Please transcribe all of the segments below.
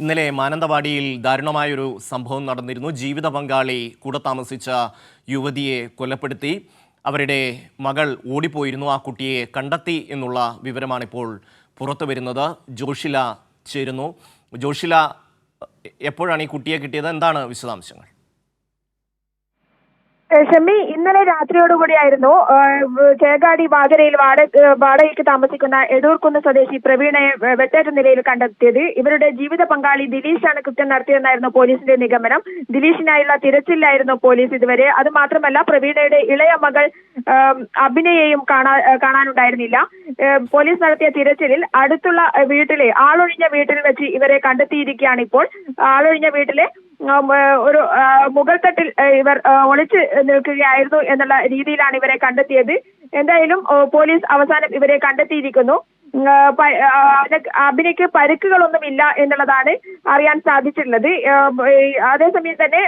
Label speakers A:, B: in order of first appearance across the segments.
A: ഇന്നലെ മാനന്തവാടിയിൽ ദാരുണമായൊരു സംഭവം നടന്നിരുന്നു. ജീവിത പങ്കാളി കൂടെ താമസിച്ച യുവതിയെ കൊലപ്പെടുത്തി. അവരുടെ മകൾ ഓടിപ്പോയിരുന്നു. ആ കുട്ടിയെ കണ്ടെത്തി എന്നുള്ള വിവരമാണിപ്പോൾ പുറത്തു വരുന്നത്. ജോഷില ചേരുന്നു. ജോഷില എപ്പോഴാണ് ഈ കുട്ടിയെ കിട്ടിയത്? എന്താണ് വിശദാംശങ്ങൾ?
B: ഏഹ് ഷമി ഇന്നലെ രാത്രിയോടുകൂടിയായിരുന്നു ചേകാടി വാകരയിൽ വാട വാടകയ്ക്ക് താമസിക്കുന്ന എടൂർക്കുന്ന് സ്വദേശി പ്രവീണയെ വെട്ടേറ്റ നിലയിൽ കണ്ടെത്തിയത്. ഇവരുടെ ജീവിത പങ്കാളി ദിലീഷാണ് കൃത്യം നടത്തിയെന്നായിരുന്നു പോലീസിന്റെ നിഗമനം. ദിലീഷിനായുള്ള തിരച്ചിലായിരുന്നു പോലീസ് ഇതുവരെ. അത് മാത്രമല്ല പ്രവീണയുടെ ഇളയ മകൾ അഭിനയെയും കാണാ കാണാനുണ്ടായിരുന്നില്ല. പോലീസ് നടത്തിയ തിരച്ചിലിൽ അടുത്തുള്ള വീട്ടിലെ ആളൊഴിഞ്ഞ വീട്ടിൽ വെച്ച് ഇവരെ കണ്ടെത്തിയിരിക്കുകയാണ് ഇപ്പോൾ ആളൊഴിഞ്ഞ വീട്ടിലെ ഒരു മുഗൾ തട്ടിൽ ഇവർ ഒളിച്ചു നിൽക്കുകയായിരുന്നു എന്നുള്ള രീതിയിലാണ് ഇവരെ കണ്ടെത്തിയത്. എന്തായാലും പോലീസ് അവസാനം ഇവരെ കണ്ടെത്തിയിരിക്കുന്നു. അഭിനയ്ക്ക് പരിക്കുകളൊന്നുമില്ല എന്നുള്ളതാണ് അറിയാൻ സാധിച്ചിട്ടുള്ളത്. അതേസമയം തന്നെ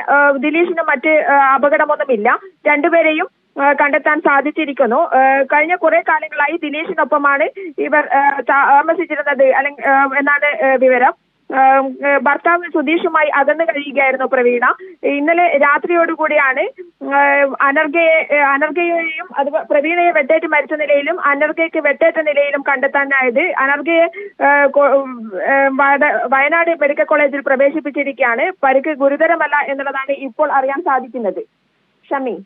B: ദിലീഷിനും മറ്റ് അപകടമൊന്നുമില്ല. രണ്ടുപേരെയും കണ്ടെത്താൻ സാധിച്ചിരിക്കുന്നു. കഴിഞ്ഞ കുറെ കാലങ്ങളായി ദിലീഷിനൊപ്പമാണ് ഇവർ താമസിച്ചിരുന്നത്. അല്ലെങ്കിൽ എന്നാണ് വിവരം. ഭർത്താവ് സുധീഷുമായി അകന്നു കഴിയുകയായിരുന്നു പ്രവീണ. ഇന്നലെ രാത്രിയോടുകൂടിയാണ് അനർഗയെ അനർഗയെയും അത് പ്രവീണയെ വെട്ടേറ്റ് മരിച്ച നിലയിലും അനർഗയ്ക്ക് വെട്ടേറ്റ നിലയിലും കണ്ടെത്താനായത് വയനാട് വയനാട് മെഡിക്കൽ കോളേജിൽ പ്രവേശിപ്പിച്ചിരിക്കുകയാണ്. പരിക്ക് ഗുരുതരമല്ല എന്നുള്ളതാണ് ഇപ്പോൾ അറിയാൻ സാധിക്കുന്നത്. ഷമി.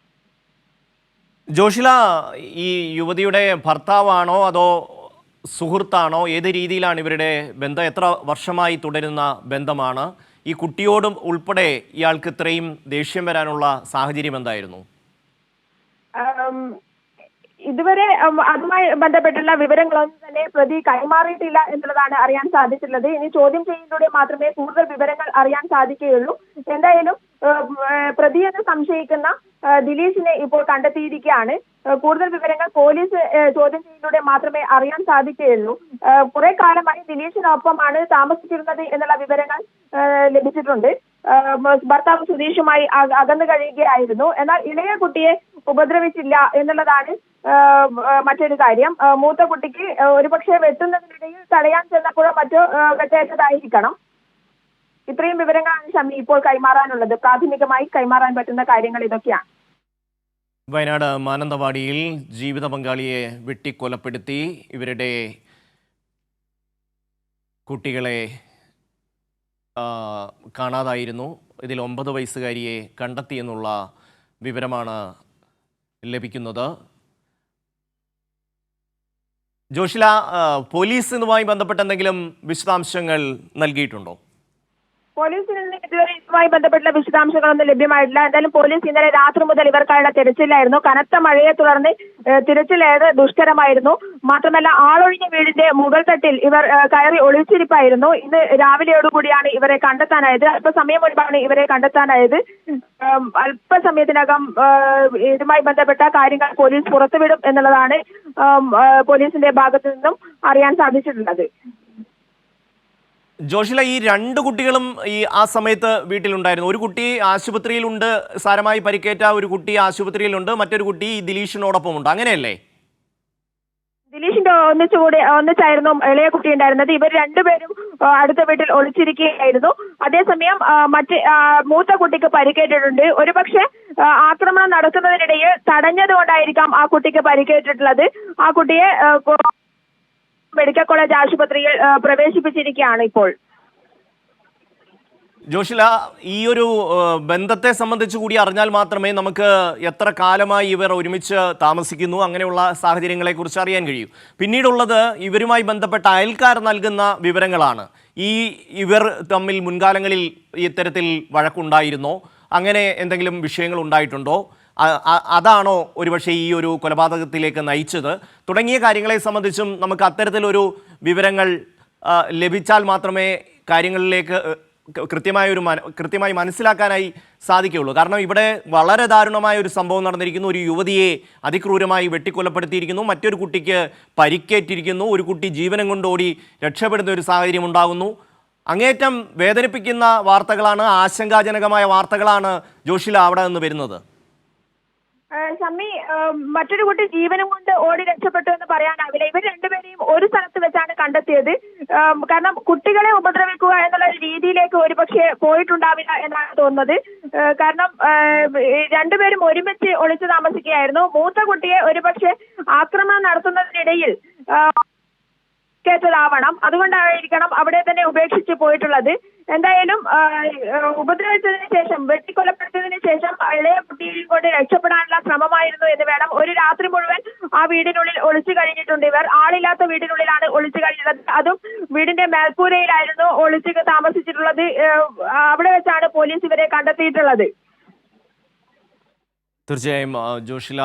A: ജോഷില ഈ യുവതിയുടെ ഭർത്താവാണോ അതോ സുഹൃത്താണോ? ഏത് രീതിയിലാണ് ഇവരുടെ ബന്ധം? എത്ര വർഷമായി തുടരുന്ന ബന്ധമാണ്? ഈ കുട്ടിയോടും ഉൾപ്പെടെ ഇയാൾക്ക് ഇത്രയും ദേഷ്യം വരാനുള്ള സാഹചര്യം എന്തായിരുന്നു?
B: ഇതുവരെ അതുമായി ബന്ധപ്പെട്ടുള്ള വിവരങ്ങളൊന്നും തന്നെ പ്രതി കൈമാറിയിട്ടില്ല എന്നുള്ളതാണ് അറിയാൻ സാധിച്ചിട്ടുള്ളത്. ഇനി ചോദ്യം ചെയ്യുന്നതിലൂടെ മാത്രമേ കൂടുതൽ വിവരങ്ങൾ അറിയാൻ സാധിക്കുകയുള്ളൂ. എന്തായാലും പ്രതിയെന്ന് സംശയിക്കുന്ന ദിലീഷിനെ ഇപ്പോൾ കണ്ടെത്തിയിരിക്കുകയാണ്. കൂടുതൽ വിവരങ്ങൾ പോലീസ് ചോദ്യം ചെയ്യുന്നതിലൂടെ മാത്രമേ അറിയാൻ സാധിക്കുകയുള്ളൂ. കുറെ കാലമായി ദിനേശിനൊപ്പമാണ് താമസിച്ചിരുന്നത് എന്നുള്ള വിവരങ്ങൾ ലഭിച്ചിട്ടുണ്ട്. ഭർത്താവ് സുധീഷുമായി അക- അകന്നു കഴിയുകയായിരുന്നു. എന്നാൽ ഇളയ കുട്ടിയെ ഉപദ്രവിച്ചില്ല എന്നുള്ളതാണ് മറ്റൊരു കാര്യം. മൂത്ത കുട്ടിക്ക് ഒരുപക്ഷെ വെട്ടുന്നതിനിടയിൽ തടയാൻ ചെന്നപ്പോഴോ മറ്റോ വെട്ടേറ്റതായിരിക്കണം ഇത്രയും വിവരങ്ങളാണ് ഷമി ഇപ്പോൾ കൈമാറാനുള്ളത്. പ്രാഥമികമായി കൈമാറാൻ പറ്റുന്ന കാര്യങ്ങൾ ഇതൊക്കെയാണ്.
A: വയനാട് മാനന്തവാടിയിൽ ജീവിത പങ്കാളിയെ വെട്ടിക്കൊലപ്പെടുത്തി. ഇവരുടെ കുട്ടികളെ കാണാതായിരുന്നു. ഇതിൽ ഒമ്പത് വയസ്സുകാരിയെ കണ്ടെത്തിയെന്നുള്ള വിവരമാണ് ലഭിക്കുന്നത്. ജോഷില പോലീസ് ഇതുമായി ബന്ധപ്പെട്ട എന്തെങ്കിലും വിശദാംശങ്ങൾ നൽകിയിട്ടുണ്ടോ?
B: പോലീസിൽ നിന്ന് ഇതുവരെ ഇതുമായി ബന്ധപ്പെട്ടുള്ള വിശദാംശങ്ങളൊന്നും ലഭ്യമായിട്ടില്ല. എന്തായാലും പോലീസ് ഇന്നലെ രാത്രി മുതൽ ഇവർക്കായുള്ള തിരച്ചിലായിരുന്നു. കനത്ത മഴയെ തുടർന്ന് തിരച്ചിലേറെ ദുഷ്കരമായിരുന്നു. മാത്രമല്ല ആളൊഴിഞ്ഞ വീടിന്റെ മുകൾ തട്ടിൽ ഇവർ കയറി ഒളിച്ചിരിപ്പായിരുന്നു. ഇന്ന് രാവിലെയോടുകൂടിയാണ് ഇവരെ കണ്ടെത്താനായത്. അല്പസമയം മുൻപാണ് ഇവരെ കണ്ടെത്താനായത്. അല്പസമയത്തിനകം ഇതുമായി ബന്ധപ്പെട്ട കാര്യങ്ങൾ പോലീസ് പുറത്തുവിടും എന്നുള്ളതാണ് പോലീസിന്റെ ഭാഗത്തു നിന്നും അറിയാൻ സാധിച്ചിട്ടുള്ളത്.
A: ജോഷില ഈ രണ്ട് കുട്ടികളും ഈ ആ സമയത്ത് വീട്ടിലുണ്ടായിരുന്നു. ഒരു കുട്ടി ആശുപത്രിയിലുണ്ട് സാരമായി പരിക്കേറ്റ ഒരു കുട്ടി ആശുപത്രിയിലുണ്ട് മറ്റൊരു കുട്ടി ഈ ദിലീഷിനോടൊപ്പം ഉണ്ട് അങ്ങനെയല്ലേ?
B: ദിലീഷിന്റെ ഒന്നിച്ചുകൂടി ഒന്നിച്ചായിരുന്നു ഇളയ കുട്ടി ഉണ്ടായിരുന്നത്. ഇവർ രണ്ടുപേരും അടുത്ത വീട്ടിൽ ഒളിച്ചിരിക്കുകയായിരുന്നു. അതേസമയം മറ്റ് മൂത്ത കുട്ടിക്ക് പരിക്കേറ്റിട്ടുണ്ട്. ഒരുപക്ഷെ ആക്രമണം നടക്കുന്നതിനിടയിൽ തടഞ്ഞതുകൊണ്ടായിരിക്കാം ആ കുട്ടിക്ക് പരിക്കേറ്റിട്ടുള്ളത്. ആ കുട്ടിയെ മെഡിക്കൽ കോളേജ് ആശുപത്രിയിൽ പ്രവേശിപ്പിച്ചിരിക്കുകയാണ് ഇപ്പോൾ.
A: ജോഷില ഈ ഒരു ബന്ധത്തെ സംബന്ധിച്ച് കൂടി അറിഞ്ഞാൽ മാത്രമേ നമുക്ക് എത്ര കാലമായി ഇവർ ഒരുമിച്ച് താമസിക്കുന്നു അങ്ങനെയുള്ള സാഹചര്യങ്ങളെക്കുറിച്ച് അറിയാൻ കഴിയൂ. പിന്നീടുള്ളത് ഇവരുമായി ബന്ധപ്പെട്ട അയൽക്കാർ നൽകുന്ന വിവരങ്ങളാണ്. ഈ ഇവർ തമ്മിൽ മുൻകാലങ്ങളിൽ ഇത്തരത്തിൽ വഴക്കുണ്ടായിരുന്നോ? അങ്ങനെ എന്തെങ്കിലും വിഷയങ്ങൾ ഉണ്ടായിട്ടുണ്ടോ? അതാണോ ഒരുപക്ഷെ ഈ ഒരു കൊലപാതകത്തിലേക്ക് നയിച്ചത്? തുടങ്ങിയ കാര്യങ്ങളെ സംബന്ധിച്ചും നമുക്ക് അത്തരത്തിലൊരു വിവരങ്ങൾ ലഭിച്ചാൽ മാത്രമേ കാര്യങ്ങളിലേക്ക് കൃത്യമായ ഒരു കൃത്യമായി മനസ്സിലാക്കാനായി സാധിക്കുകയുള്ളൂ. കാരണം ഇവിടെ വളരെ ദാരുണമായ ഒരു സംഭവം നടന്നിരിക്കുന്നു. ഒരു യുവതിയെ അതിക്രൂരമായി വെട്ടിക്കൊലപ്പെടുത്തിയിരിക്കുന്നു. മറ്റൊരു കുട്ടിക്ക് പരിക്കേറ്റിരിക്കുന്നു. ഒരു കുട്ടി ജീവനം കൊണ്ടോടി രക്ഷപ്പെടുന്ന ഒരു സാഹചര്യം ഉണ്ടാകുന്നു. അങ്ങേറ്റം വേദനിപ്പിക്കുന്ന വാർത്തകളാണ് ആശങ്കാജനകമായ വാർത്തകളാണ് ജോഷില അവിടെ നിന്ന് വരുന്നത്.
B: ഏഹ് മറ്റൊരു കുട്ടി ജീവനും കൊണ്ട് ഓടി രക്ഷപ്പെട്ടു എന്ന് പറയാനാവില്ല. ഇവർ രണ്ടുപേരെയും ഒരു സ്ഥലത്ത് വെച്ചാണ് കണ്ടെത്തിയത്. കാരണം കുട്ടികളെ ഉപദ്രവിക്കുക എന്നുള്ള ഒരു രീതിയിലേക്ക് ഒരുപക്ഷെ പോയിട്ടുണ്ടാവില്ല എന്നാണ് തോന്നുന്നത്. കാരണം രണ്ടുപേരും ഒരുമിച്ച് ഒളിച്ചു താമസിക്കുകയായിരുന്നു. മൂത്ത കുട്ടിയെ ഒരുപക്ഷെ ആക്രമണം നടത്തുന്നതിനിടയിൽ കേട്ടതാവണം. അതുകൊണ്ടായിരിക്കണം അവിടെ തന്നെ ഉപേക്ഷിച്ച് പോയിട്ടുള്ളത്. എന്തായാലും ഉപദ്രവിച്ചതിന് ശേഷം വെട്ടിക്കൊലപ്പെടുത്തിയതിന് ശേഷം ഇളയ കുട്ടിയിൽ കൊണ്ട് രക്ഷപ്പെടാനുള്ള ശ്രമമായിരുന്നു എന്ന് വേണം ഒരു രാത്രി മുഴുവൻ ആ വീടിനുള്ളിൽ ഒളിച്ചു കഴിഞ്ഞിട്ടുണ്ട് ഇവർ. ആളില്ലാത്ത വീടിനുള്ളിലാണ് ഒളിച്ചു കഴിഞ്ഞത്. അതും വീടിന്റെ മേൽക്കൂരയിലായിരുന്നു ഒളിച്ച് താമസിച്ചിട്ടുള്ളത്. അവിടെ വെച്ചാണ് പോലീസ് ഇവരെ കണ്ടെത്തിയിട്ടുള്ളത്.
A: തീർച്ചയായും ജോഷില